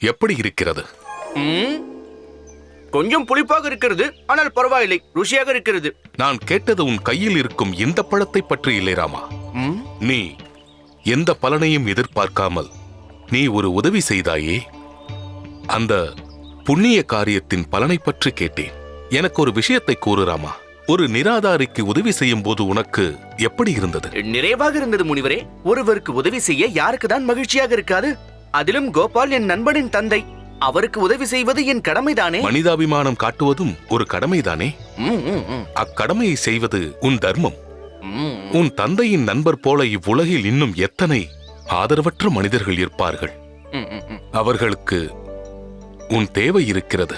எப்படி இருக்கிறது? கொஞ்சம் புளிப்பாக இருக்கிறது ஆனால் பரவாயில்லை ருசியாக இருக்கிறது. நான் கேட்டது உன் கையில் இருக்கும் இந்த பழத்தை பற்றி இல்லை ராமா? நீ எந்த பலனையும் எதிர்பார்க்காமல் நீ ஒரு உதவி செய்தாயே? அந்த புண்ணிய காரியத்தின் பலனை பற்றி கேட்டேன். எனக்கு ஒரு விஷயத்தை கூறு ராமா. ஒரு நிராதாரிக்கு உதவி செய்யும் போது உனக்கு எப்படி இருந்தது? நிறைவாக இருந்தது முனிவரே. ஒருவருக்கு உதவி செய்ய யாருக்கு தான் மகிழ்ச்சியாக இருக்காது? அதிலும் கோபால் என் நண்பனின் தந்தை. அவருக்கு உதவி செய்வது என் கடமைதானே? மனிதாபிமானம் காட்டுவதும் ஒரு கடமைதானே? அக்கடமையை செய்வது உன் தர்மம். உன் தந்தையின் நண்பர் போல இவ்வுலகில் இன்னும் எத்தனை ஆதரவற்ற மனிதர்கள் இருப்பார்கள். அவர்களுக்கு உன் தேவை இருக்கிறது.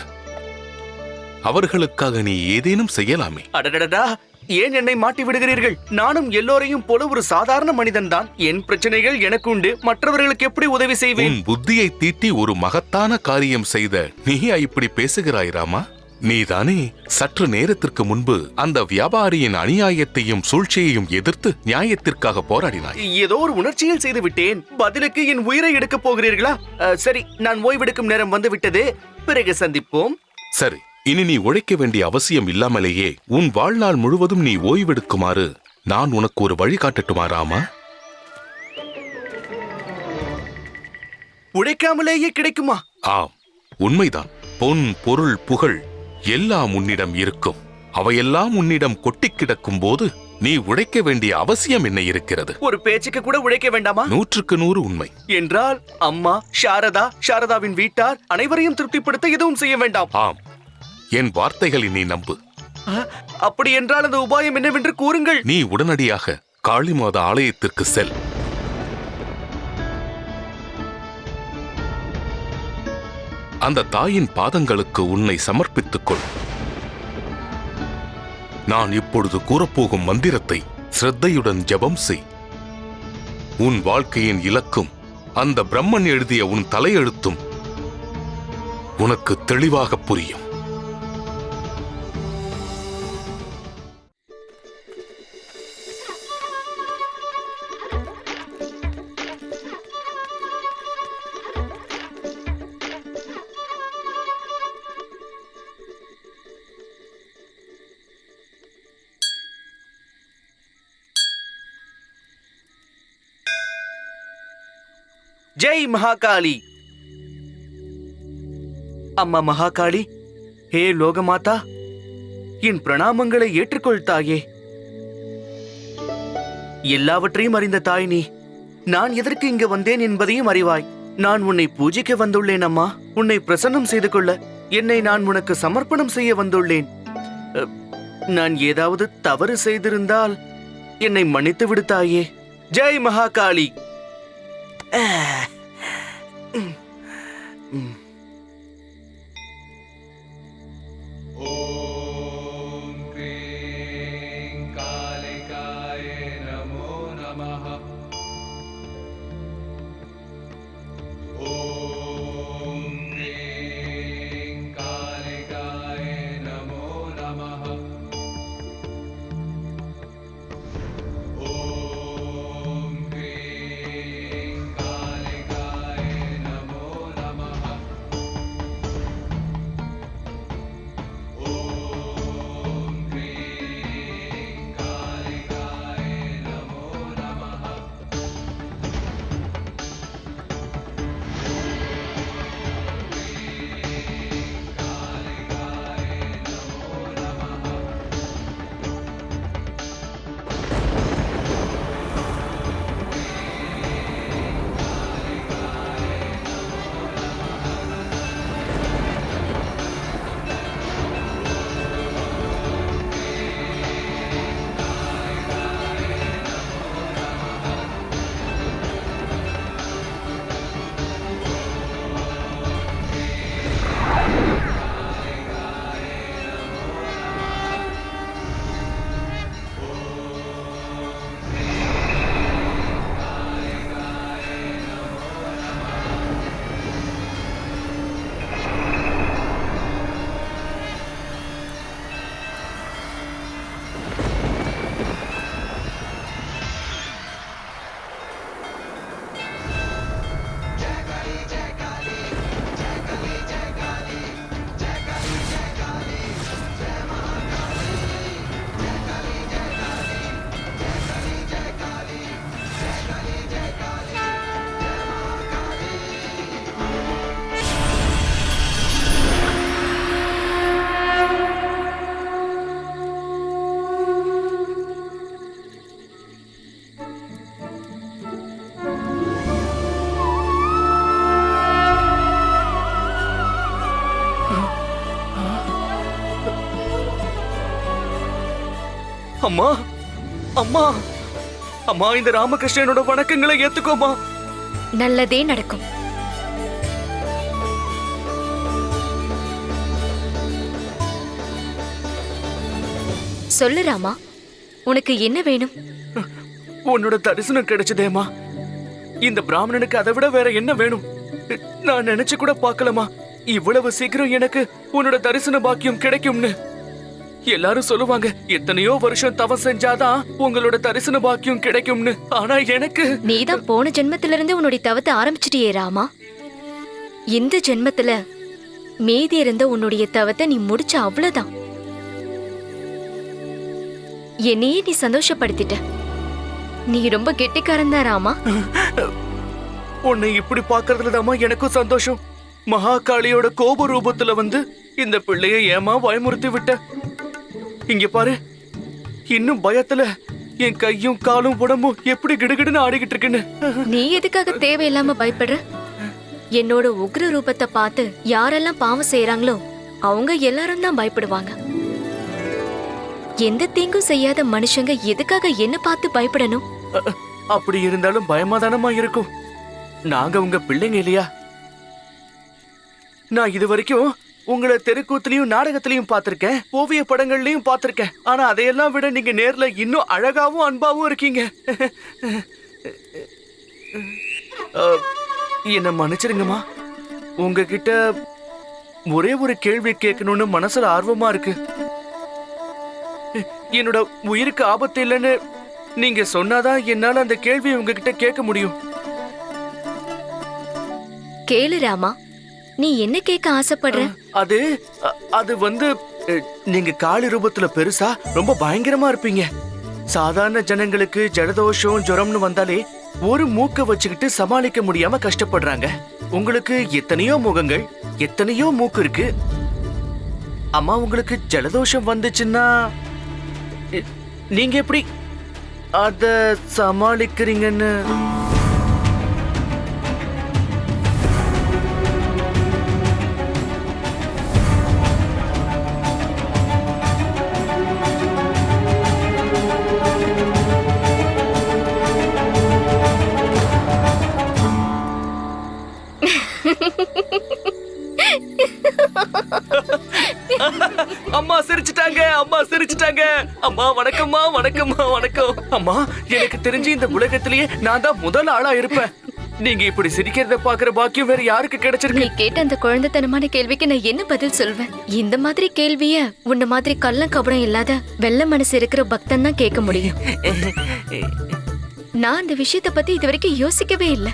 அவர்களுக்காக நீ ஏதேனும் செய்யலாமே. அடடடடா. ஏன் என்னை மாட்டி விடுகிறீர்கள்? நானும் எல்லோரையும் போல ஒரு சாதாரண மனிதன் தான் என் பிரச்சனைகள் எனக்கு உண்டு. மற்றவர்களுக்கு எப்படி உதவி செய்வேன்? உன் புத்தியை தீட்டி ஒரு மகத்தான காரியம் செய்த நீயா இப்படி பேசுகிறாய் ராமா? நீதானே சற்று நேரத்திற்கு முன்பு அந்த வியாபாரியின் அநியாயத்தையும் சூழ்ச்சியையும் எதிர்த்து நியாயத்திற்காக போராடினாய். ஏதோ ஒரு உணர்ச்சியில் செய்து விட்டேன். பதிலுக்கு என் உயிரை எடுக்கப் போகிறீர்களா? அஹ், சரி நான் ஓய்வெடுக்கும் நேரம் வந்து விட்டது. பிறகு சந்திப்போம். சரி இனி நீ உழைக்க வேண்டிய அவசியம் இல்லாமலேயே உன் வாழ்நாள் முழுவதும் நீ ஓய்வெடுக்குமாறு நான் உனக்கு ஒரு வழி காட்டட்டுமா ராமா உழைக்காமலேயே கிடைக்குமா? ஆம் உண்மைதான். பொன் பொருள் புகழ் எல்லாம் உன்னிடம் இருக்கும். அவையெல்லாம் உன்னிடம் கொட்டிக் கிடக்கும் போது நீ உழைக்க வேண்டிய அவசியம் என்ன இருக்கிறது. ஒரு பேச்சுக்கு கூட உழைக்க வேண்டாமா? நூற்றுக்கு நூறு உண்மை. என்றால் அம்மா சாரதா சாரதாவின் வீட்டார் அனைவரையும் திருப்திப்படுத்த எதுவும் செய்ய வேண்டாம். ஆம் என் வார்த்தைகளை நீ நம்பு. அப்படி என்றால் அந்த உபாயம் என்னவென்று கூறுங்கள். நீ உடனடியாக காளிமாத ஆலயத்திற்கு செல். அந்த தாயின் பாதங்களுக்கு உன்னை சமர்ப்பித்துக் கொள். நான் இப்பொழுது கூறப்போகும் மந்திரத்தை சிரத்தையுடன் ஜெபம் செய். உன் வாழ்க்கையின் இலக்கும் அந்த பிரம்மன் எழுதிய உன் தலையெழுத்தும் உனக்கு தெளிவாக புரியும். ஜெய் மகாகாளி. அம்மா மகாகாளி ஹே லோகமாதா என் பிரணாமங்களை ஏற்றுக்கொள் தாயே. எல்லாவற்றையும் அறிந்த தாய் நீ நான் எதற்கு இங்கு வந்தேன் என்பதையும் அறிவாய். நான் உன்னை பூஜிக்க வந்துள்ளேன் அம்மா. உன்னை பிரசன்னம் செய்து கொள்ள என்னை நான் உனக்கு சமர்ப்பணம் செய்ய வந்துள்ளேன். நான் ஏதாவது தவறு செய்திருந்தால் என்னை மன்னித்து விடுத்தாயே ஜெய் மகாகாளி. 哎，嗯嗯。அம்மா அம்மா அம்மா இந்த ராமகிருஷ்ணனோட வணக்கங்களை ஏத்துக்கோமா நல்லதே நடக்கும். சொல்லு ராமா உனக்கு என்ன வேணும்? உன்னோட தரிசனம் கிடைச்சதேமா இந்த பிராமணனுக்கு அதை விட வேற என்ன வேணும்? நான் நினைச்சு கூட பார்க்கலமா இவ்வளவு சீக்கிரம் எனக்கு உன்னோட தரிசன பாக்கியம் கிடைக்கும்னு. எல்லாரும் சொல்லுவாங்க எத்தனையோ வருஷம் தவம் செஞ்சாதான் உங்களோட தரிசன பாக்கியம் கிடைக்கும்னு. ஆனா எனக்கு நீதான் போன ஜென்மத்துல இருந்து உன்னுடைய தவத்தை ஆரம்பிச்சிட்டியே ராமா. இந்த ஜென்மத்துல மீதி இருந்த உன்னுடைய தவத்தை நீ முடிச்ச அவ்வளவுதான். என்னையே நீ சந்தோஷப்படுத்திட்ட. நீ ரொம்ப கெட்டிக்காரன் தான் ராமா. உன்னை இப்படி பாக்குறதுலதாம்மா எனக்கும் சந்தோஷம். மகாகாளியோட கோப ரூபத்துல வந்து இந்த பிள்ளைய ஏமா பயமுறுத்தி விட்ட. இங்க பாரு இன்னும் பயத்துல என் கையும் காலும் உடம்பும் எப்படி கிடுகிடுன்னு ஆடிக்கிட்டு இருக்குன்னு. நீ எதுக்காக தேவையில்லாம பயப்படுற? என்னோட உக்ர ரூபத்தை பார்த்து யாரெல்லாம் பாவம் செய்யறாங்களோ அவங்க எல்லாரும் தான் பயப்படுவாங்க. எந்த தீங்கும் செய்யாத மனுஷங்க எதுக்காக என்ன பார்த்து பயப்படணும்? அப்படி இருந்தாலும் பயமாதானமா இருக்கும். நாங்க உங்க பிள்ளைங்க இல்லையா? நான் இது வரைக்கும் உங்களை தெருக்கூத்துலயும் நாடகத்திலயும் பார்த்திருக்கேன். ஓவிய படங்கள்லயும் பார்த்திருக்கேன். ஆனா அதையெல்லாம் விட நீங்க நேர்ல இன்னும் அழகாவும் அன்பாவும் இருக்கீங்க. என்ன என்னை மன்னிச்சிருங்கம்மா. உங்ககிட்ட ஒரே ஒரு கேள்வி கேட்கணும்னு மனசுல ஆர்வமா இருக்கு. என்னோட உயிருக்கு ஆபத்து இல்லைன்னு நீங்க சொன்னாதான் என்னால அந்த கேள்வியை உங்ககிட்ட கேட்க முடியும். கேளு ராமா. நீ என்ன கேட்க ஆசைப்படுற? அது அது வந்து நீங்க காளி ரூபத்துல பெருசா ரொம்ப பயங்கரமா இருப்பீங்க. சாதாரண ஜனங்களுக்கு ஜலதோஷம் ஜுரம்னு வந்தாலே ஒரு மூக்க வச்சுக்கிட்டு சமாளிக்க முடியாம கஷ்டப்படுறாங்க. உங்களுக்கு எத்தனையோ முகங்கள் எத்தனையோ மூக்கு இருக்கு. அம்மா உங்களுக்கு ஜலதோஷம் வந்துச்சுன்னா நீங்க எப்படி அத சமாளிக்கிறீங்கன்னு? அம்மா சிரிச்சிட்டாங்க அம்மா சிரிச்சிட்டாங்க. அம்மா வணக்கம்மா வணக்கம்மா வணக்கம். அம்மா எனக்கு தெரிஞ்சு இந்த உலகத்திலேயே நான் தான் முதல் ஆளா இருப்பேன். நீங்க இப்படி சிரிக்கிறத பாக்குற பாக்கியம் வேற யாருக்கு நீ கிடைச்சிருக்கு கேட்ட அந்த குழந்தைத்தனமான கேள்விக்கு நான் என்ன பதில் சொல்வேன்? இந்த மாதிரி கேள்விய உன்ன மாதிரி கள்ளம் கபடம் இல்லாத வெள்ள மனசு இருக்கிற பக்தன் தான் கேட்க முடியும். நான் அந்த விஷயத்த பத்தி இது வரைக்கும் யோசிக்கவே இல்லை.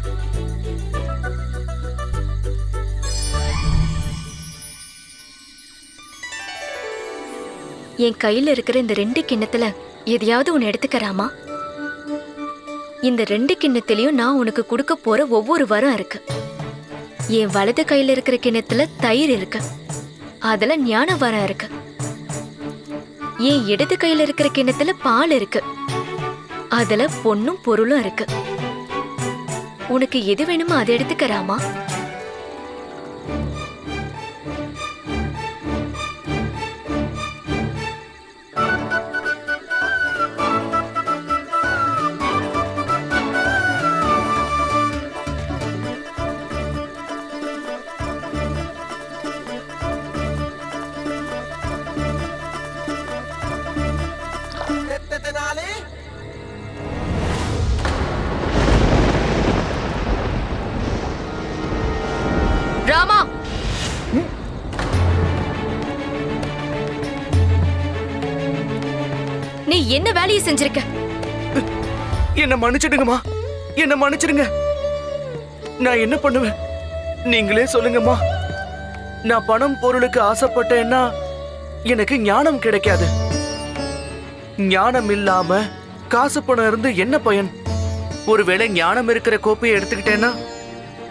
என் கையில் இருக்கிற இந்த ரெண்டு கிண்ணத்துல எதையாவது உன்னை எடுத்துக்கறாமா இந்த ரெண்டு கிண்ணத்திலையும் நான் உனக்கு கொடுக்க போற ஒவ்வொரு வரம் இருக்கு. என் வலது கையில இருக்கிற கிண்ணத்துல தயிர் இருக்கு. அதுல ஞான வரம் இருக்கு. என் இடது கையில இருக்கிற கிண்ணத்துல பால் இருக்கு. அதுல பொண்ணும் பொருளும் இருக்கு. உனக்கு எது வேணுமோ அதை எடுத்துக்கறாமா வேலையை செஞ்சிருக்க. என்ன மன்னிச்சிடுங்கம்மா. என்ன மன்னிச்சிடுங்க. நான் என்ன பண்ணுவேன்? நீங்களே சொல்லுங்கம்மா. நான் பணம் பொருளுக்கு ஆசைப்பட்டேன்னா எனக்கு ஞானம் கிடைக்காது. ஞானம் இல்லாம காசு பணம் இருந்து என்ன பயன்? ஒருவேளை ஞானம் இருக்கிற கோப்பையை எடுத்துக்கிட்டேன்னா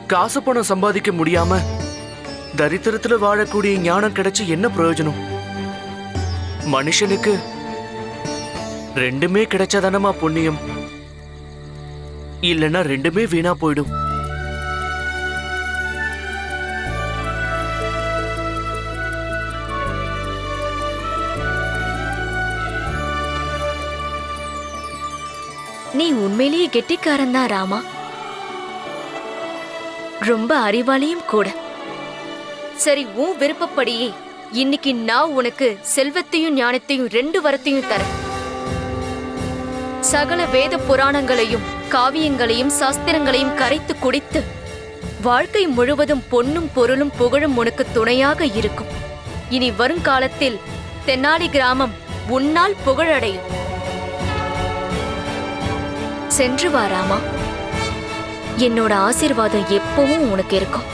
காசு பணம் சம்பாதிக்க முடியாம தரித்திரத்துல வாழக்கூடிய ஞானம் கிடைச்சு என்ன பிரயோஜனம்? மனுஷனுக்கு ரெண்டுமே கிடைச்சாதானமா புண்ணியம். இல்லைன்னா ரெண்டுமே வீணா போயிடும். நீ உண்மையிலேயே கெட்டிக்காரன் தான் ராமா. ரொம்ப அறிவாளியும் கூட. சரி உன் விருப்பப்படியே இன்னைக்கு நான் உனக்கு செல்வத்தையும் ஞானத்தையும் ரெண்டு வரத்தையும் தரேன். சகல வேத புராணங்களையும் காவியங்களையும் சாஸ்திரங்களையும் கரைத்து குடித்து வாழ்க்கை முழுவதும் பொன்னும் பொருளும் புகழும் உனக்கு துணையாக இருக்கும். இனி வருங்காலத்தில் தென்னாலி கிராமம் உன்னால் புகழடையும். சென்று வாராமா என்னோட ஆசீர்வாதம் எப்பவும் உனக்கு இருக்கும்.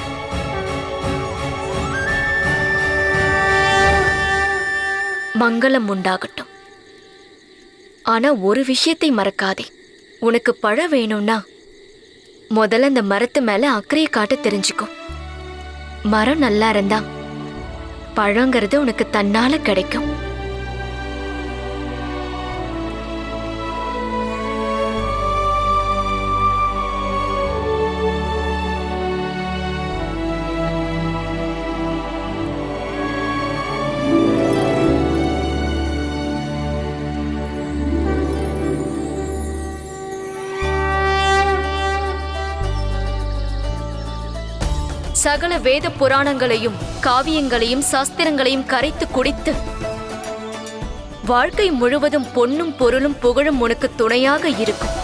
மங்களம் உண்டாகட்டும். ஆனா ஒரு விஷயத்தை மறக்காதே. உனக்கு பழம் வேணும்னா முதல்ல அந்த மரத்து மேல அக்கறையை காட்ட தெரிஞ்சுக்கும் மரம் நல்லா இருந்தா பழங்கிறது உனக்கு தன்னால கிடைக்கும். சகல வேத புராணங்களையும் காவியங்களையும் சாஸ்திரங்களையும் கரைத்து குடித்து. வாழ்க்கை முழுவதும் பொன்னும் பொருளும் புகழும் உனக்கு துணையாக இருக்கும்.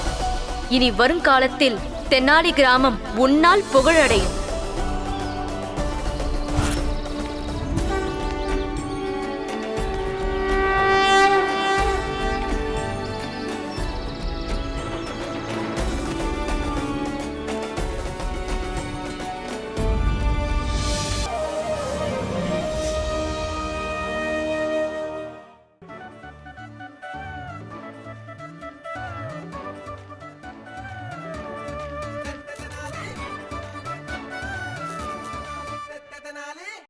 இனி வருங்காலத்தில் தென்னாலி கிராமம் உன்னால் புகழடையும்.